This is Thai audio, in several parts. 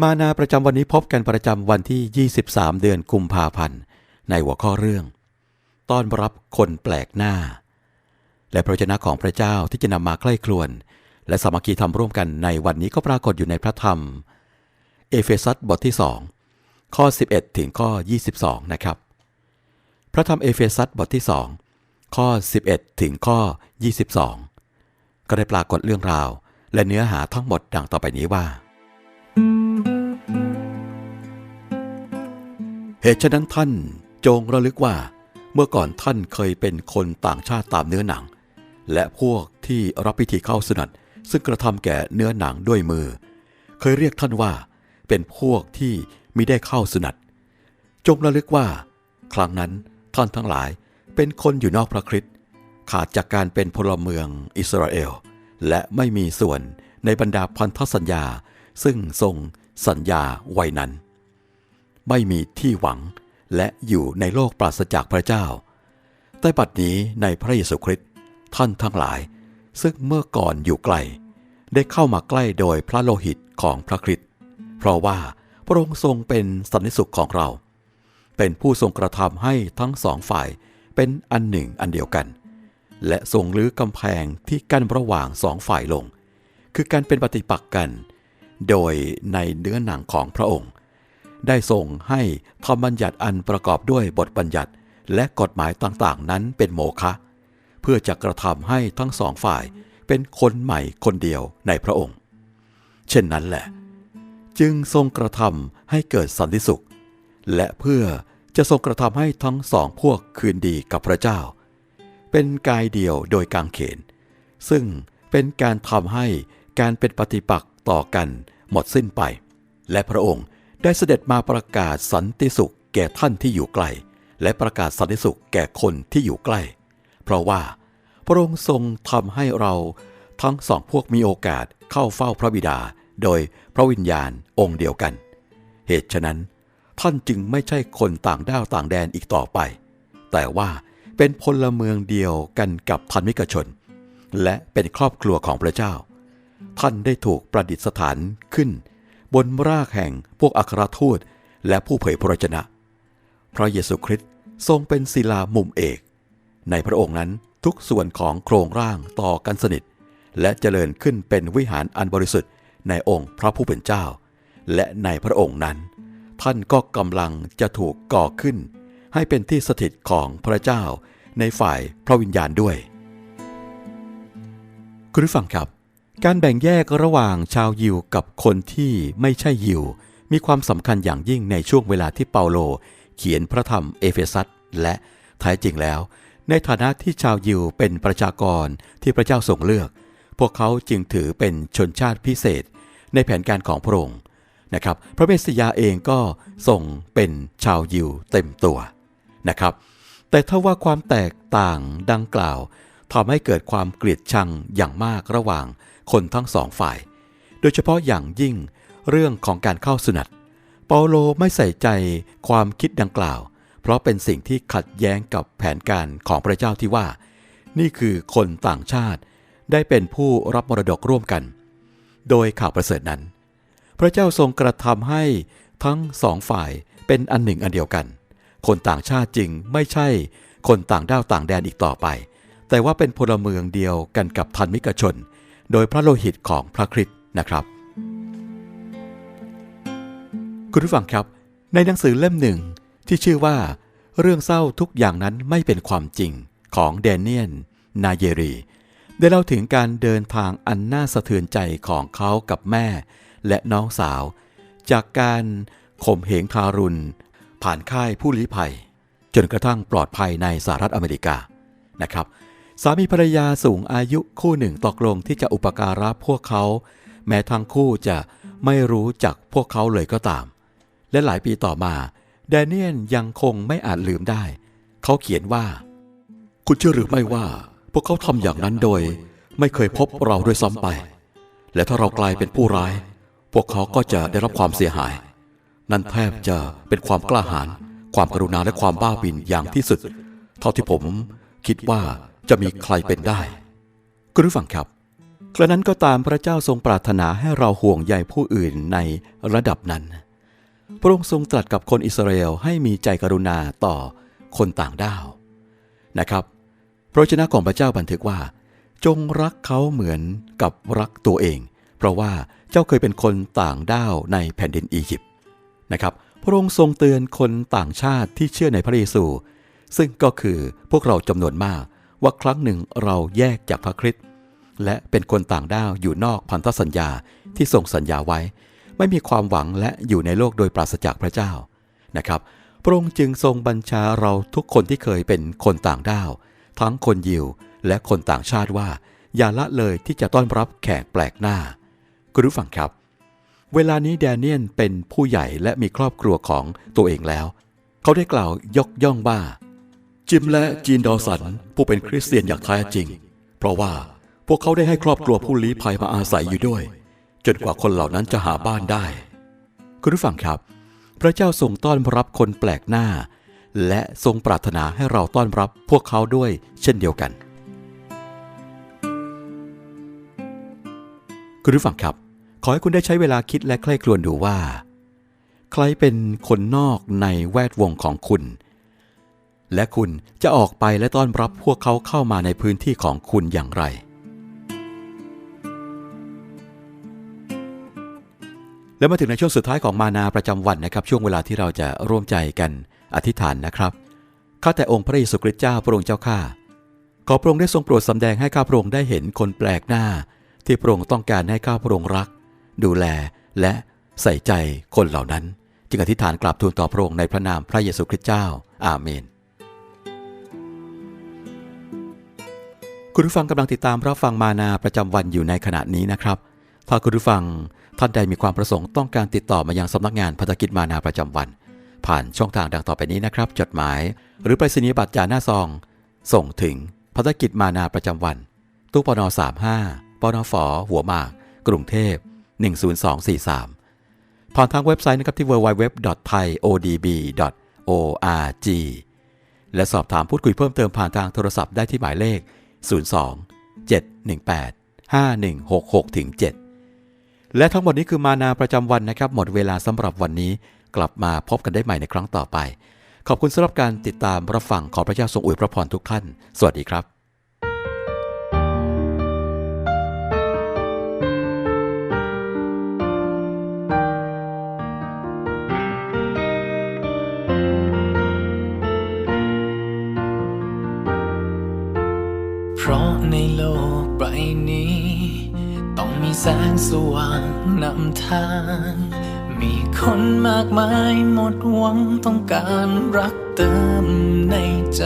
มานาประจำวันนี้พบกันประจำวันที่ 23 เดือนกุมภาพันธ์ ในหัวข้อเรื่อง ต้อนรับคนแปลกหน้า และพระวจนะของพระเจ้าที่จะนำมาใกล้ครวน และสามัคคีทำร่วมกันในวันนี้ก็ปรากฏอยู่ในพระธรรม เอเฟซัสบทที่ 2 ข้อ 11 ถึงข้อ 22 นะครับ พระธรรมเอเฟซัสบทที่ 2 ข้อ 11 ถึงข้อ 22 ก็ได้ปรากฏเรื่องราว และเนื้อหาทั้งหมดดังต่อไปนี้ว่า เหตุฉะนั้นท่านจงระลึกว่า เมื่อก่อนท่านเคยเป็นคนต่างชาติตามเนื้อหนัง และพวกที่รับพิธีเข้าสนัดซึ่งกระทำแก่เนื้อหนังด้วยมือ เคยเรียกท่านว่า เป็นพวกที่มิได้เข้าสนัดจงระลึกว่า ครั้งนั้นท่านทั้งหลายเป็นคนอยู่นอกพระคริสต์ขาดจากการเป็นพลเมืองอิสราเอล และไม่มีส่วนในบรรดาพันธสัญญาซึ่งทรงสัญญาไว้นั้น ไม่มีที่หวัง และอยู่ในโลกปราศจากพระเจ้า แต่บัดนี้ในพระเยซูคริสต์ท่านทั้งหลาย ซึ่งเมื่อก่อนอยู่ไกล ได้เข้ามาใกล้โดยพระโลหิตของพระคริสต์เพราะว่าพระองค์ทรงเป็นสันนิสุขของเรา เป็นผู้ทรงกระทำให้ทั้งสองฝ่ายเป็นอันหนึ่งอันเดียวกัน และทรงลื้อกำแพงที่กั้นระหว่างสองฝ่ายลง คือการเป็นปฏิปักษ์กัน โดยในเนื้อหนังของพระองค์ ได้ทรงให้ธรรมบัญญัติอันประกอบด้วยบทบัญญัติและกฎหมายต่างๆ นั้นเป็นโมฆะเพื่อจะกระทำให้ทั้งสองฝ่ายเป็นคนใหม่คนเดียวในพระองค์ เช่นนั้นแหละ จึงทรงกระทำให้เกิดสันติสุข และเพื่อจะทรงกระทำให้ทั้งสองพวกคืนดีกับพระเจ้า เป็นกายเดียวโดยกางเขน ซึ่งเป็นการทำให้การเป็นปฏิปักษ์ต่อกันหมดสิ้นไป และพระองค์ ได้เสด็จมาประกาศสันติสุขแก่ท่านที่อยู่ไกล และประกาศสันติสุขแก่คนที่อยู่ใกล้ เพราะว่า พระองค์ทรงทำให้เราทั้งสองพวกมีโอกาสเข้าเฝ้าพระบิดา โดยพระวิญญาณองค์เดียวกัน เหตุฉะนั้น ท่านจึงไม่ใช่คนต่างด้าวต่างแดนอีกต่อไป แต่ว่าเป็นพลเมืองเดียวกันกับพันมิกชน และเป็นครอบครัวของพระเจ้า ท่านได้ถูกประดิษฐานขึ้น บนรากแห่งพวกอัครทูตและผู้เผยพระวจนะ พระเยซูคริสต์ทรงเป็นศิลามุมเอก ในพระองค์นั้นทุกส่วนของโครงร่างต่อกันสนิท และเจริญขึ้นเป็นวิหารอันบริสุทธิ์ในองค์พระผู้เป็นเจ้า และในพระองค์นั้น ท่านก็กำลังจะถูกก่อขึ้น ให้เป็นที่สถิตของพระเจ้าในฝ่ายพระวิญญาณด้วย คุณผู้ฟังครับ การแบ่งแยกระหว่างชาวยิวกับคนที่ไม่ใช่ยิว มีความสำคัญอย่างยิ่งในช่วงเวลาที่เปาโล เขียนพระธรรมเอเฟซัสและท้ายจริงแล้ว ในฐานะที่ชาวยิวเป็นประชากรที่พระเจ้าทรงเลือก พวกเขาจึงถือเป็นชนชาติพิเศษ ในแผนการของพระองค์นะครับ พระเมสสิยาเองก็ทรงเป็นชาวยิวเต็มตัวนะครับ แต่ถ้าว่าความแตกต่างดังกล่าว ทำให้เกิดความเกลียดชังอย่างมากระหว่างคนทั้งสองฝ่าย โดยเฉพาะอย่างยิ่งเรื่องของการเข้าสุนัดเปาโลไม่ใส่ใจความคิดดังกล่าว เพราะเป็นสิ่งที่ขัดแย้งกับแผนการของพระเจ้าที่ว่า นี่คือคนต่างชาติได้เป็นผู้รับมรดกร่วมกัน โดยข่าวประเสริฐนั้น พระเจ้าทรงกระทำให้ทั้งสองฝ่ายเป็นอันหนึ่งอันเดียวกัน คนต่างชาติจริงไม่ใช่คนต่างด้าวต่างแดนอีกต่อไป แต่ว่าเป็นพลเมืองเดียวกันกับทันมิกชน โดยพระโลหิตของพระคริสต์นะครับ คุณผู้ฟังครับ ในหนังสือเล่มหนึ่งที่ชื่อว่า เรื่องเศร้าทุกอย่างนั้นไม่เป็นความจริงของแดเนียลนาเยรี ได้เล่าถึงการเดินทางอันน่าสะเทือนใจของเขากับแม่ และน้องสาว จากการข่มเหงทารุณ ผ่านค่ายผู้ลี้ภัย จนกระทั่งปลอดภัยในสหรัฐอเมริกานะครับ สามีภรรยาสูงอายุคู่หนึ่งตกลงที่จะอุปการะพวกเขา แม้ทั้งคู่จะไม่รู้จักพวกเขาเลยก็ตาม และหลายปีต่อมาแดเนียลยังคงไม่อาจลืมได้ เขาเขียนว่า คุณเชื่อหรือไม่ว่า พวกเขาทำอย่างนั้นโดย ไม่เคยพบเราด้วยซ้ำไป และถ้าเรากลายเป็นผู้ร้าย พวกเขาก็จะได้รับความเสียหาย นั่นแทบจะเป็นความกล้าหาญความกรุณาและความบ้าบินอย่างที่สุด เท่าที่ผมคิดว่า จะมีใครเป็นได้ คุณผู้ฟังครับ กระนั้นก็ตามพระเจ้าทรงปรารถนาให้เราห่วงใยผู้อื่นในระดับนั้น พระองค์ทรงตรัสกับคนอิสราเอลให้มีใจกรุณาต่อคนต่างด้าวนะครับพระวจนะของพระเจ้าบันทึกว่า จงรักเขาเหมือนกับรักตัวเอง เพราะว่าเจ้าเคยเป็นคนต่างด้าวในแผ่นดินอียิปต์นะครับพระองค์ทรงเตือนคนต่างชาติที่เชื่อในพระเยซู ซึ่งก็คือพวกเราจำนวนมาก ว่าครั้งหนึ่งเราแยกจากพระคริสต์และเป็นคนต่างด้าวอยู่นอกพันธสัญญาที่ทรงสัญญาไว้ ไม่มีความหวังและอยู่ในโลกโดยปราศจากพระเจ้านะครับ พระองค์จึงทรงบัญชาเราทุกคนที่เคยเป็นคนต่างด้าว ทั้งคนยิวและคนต่างชาติว่า อย่าละเลยที่จะต้อนรับแขกแปลกหน้า คุณผู้ฟังครับ เวลานี้แดเนียลเป็นผู้ใหญ่และมีครอบครัวของตัวเองแล้ว เขาได้กล่าวยกย่องว่า จิมและจีนดอสันผู้เป็นคริสเตียนอย่างแท้จริง เพราะว่าพวกเขาได้ให้ครอบครัวผู้ลี้ภัยมาอาศัยอยู่ด้วย จนกว่าคนเหล่านั้นจะหาบ้านได้ คุณผู้ฟังครับ พระเจ้าทรงต้อนรับคนแปลกหน้า และทรงปรารถนาให้เราต้อนรับพวกเขาด้วยเช่นเดียวกัน คุณผู้ฟังครับ ขอให้คุณได้ใช้เวลาคิดและใคร่ครวญดูว่า ใครเป็นคนนอกในแวดวงของคุณ และคุณจะออกไปและต้อนรับพวกเขาเข้ามาในพื้นที่ของคุณอย่างไร แล้วมาถึงในช่วงสุดท้ายของมานาประจำวันนะครับ ช่วงเวลาที่เราจะร่วมใจกันอธิษฐานนะครับข้าแต่องค์พระเยซูคริสต์เจ้าพระองค์เจ้าข้าขอพระองค์ได้ทรงโปรดสำแดงให้ข้าพระองค์ได้เห็นคนแปลกหน้า ที่พระองค์ต้องการให้ข้าพระองค์รัก ดูแลและใส่ใจคนเหล่านั้น จึงอธิษฐานกราบทูลต่อพระองค์ในพระนามพระเยซูคริสต์เจ้า อาเมน คุณผู้ฟังกำลังติดตามรับฟังมานาประจำวันอยู่ในขณะนี้นะครับ ถ้าคุณผู้ฟังท่านใดมีความประสงค์ต้องการติดต่อมายังสำนักงานพันธกิจมานาประจำวัน ผ่านช่องทางดังต่อไปนี้นะครับ จดหมาย หรือไปรษณียบัตรจาหน้าซอง ส่งถึงพันธกิจมานาประจำวัน ตู้ปน35ปนฝหัวหมาก กรุงเทพ 10243 ผ่านทางเว็บไซต์นะครับที่ www.thaiodb.org และสอบถามพูดคุยเพิ่มเติมผ่านทางโทรศัพท์ได้ที่หมายเลข 02 718 5166ถึง7และทั้งหมดนี้คือมานาประจำวันนะครับ หมดเวลาสำหรับวันนี้กลับมาพบกันได้ใหม่ในครั้งต่อไป ขอบคุณสำหรับการติดตามรับฟังขอพระเจ้าทรงอวยพระพรทุกท่าน สวัสดีครับ ว่างนำทาง มีคนมากมายหมดหวังต้องการรักเติมในใจ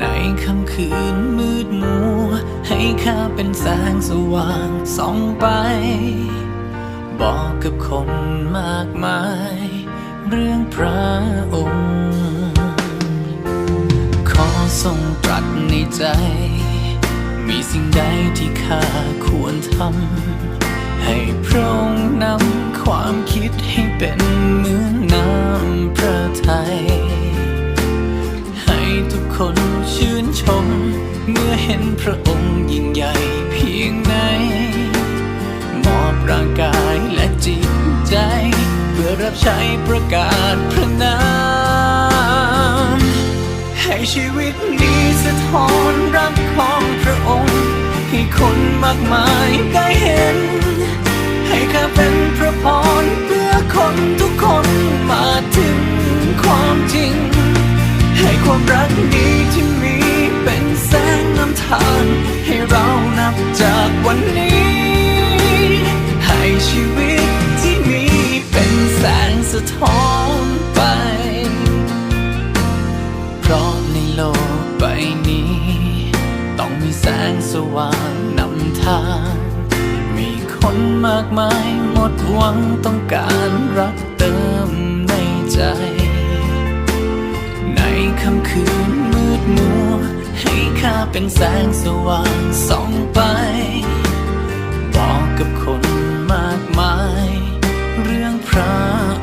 ในค่ำคืนมืดมัว ให้ข้าเป็นแสงสว่างส่องไป บอกกับคนมากมาย เรื่องพระองค์ ขอทรงตรัสในใจ สิ่งใดที่ข้าควรทำ ให้พระองค์นำความคิดให้เป็นเหมือนน้ำพระทัย ให้ทุกคนชื่นชม เมื่อเห็นพระองค์ยิ่งใหญ่เพียงไหน มอบร่างกายและจิตใจ เพื่อรับใช้ประกาศพระนาม ให้ชีวิตนี้สะท้อนรักของพระองค์ ให้คนมากมายได้เห็น ให้ข้าเป็นพระพรเพื่อคนทุกคนมาถึงความจริง ให้ความรักนี้ที่มีเป็นแสงนำทางให้เรานับ ค่ำคืนมืดมัว ให้ข้าเป็นแสงสว่างส่องไป บอกกับคนมากมาย เรื่องพระ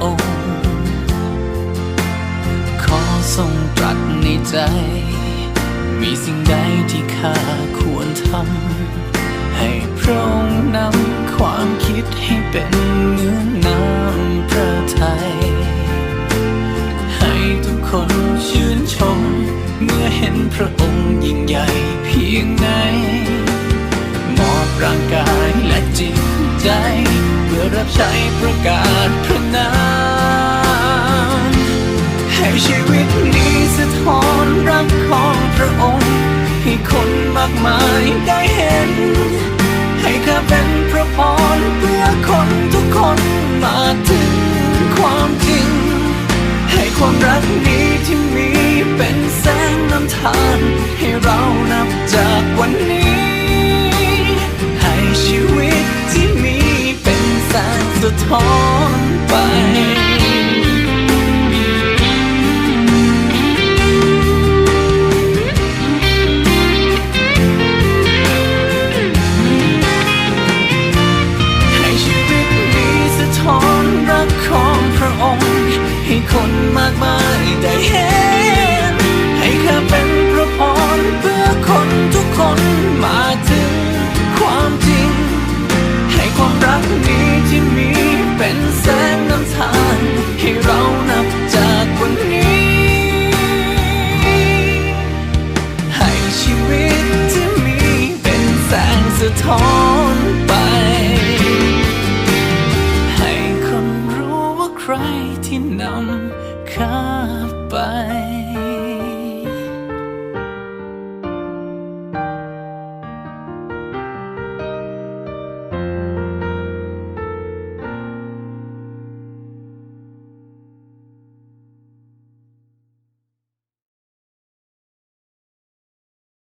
องค์ ขอทรงตรัสในใจ มีสิ่งใดที่ข้าควรทำ ให้พระองค์นำความคิดให้เป็น ยิ่งใหญ่เพียงไหนมอบร่างกายและจิตใจ เพื่อรับใช้ประกาศพระนามให้ชีวิตนี้สะท้อนรักของพระองค์ ให้คนมากมายได้เห็น ให้ข้าเป็นพระพรเพื่อคนทุกคนมาถึงความจริง ให้ความรักนี้ งนำทางให้เรานับจากวันนี้ ให้ชีวิตที่มีเป็นแสงสะท้อนไป ใครที่นำข้าไป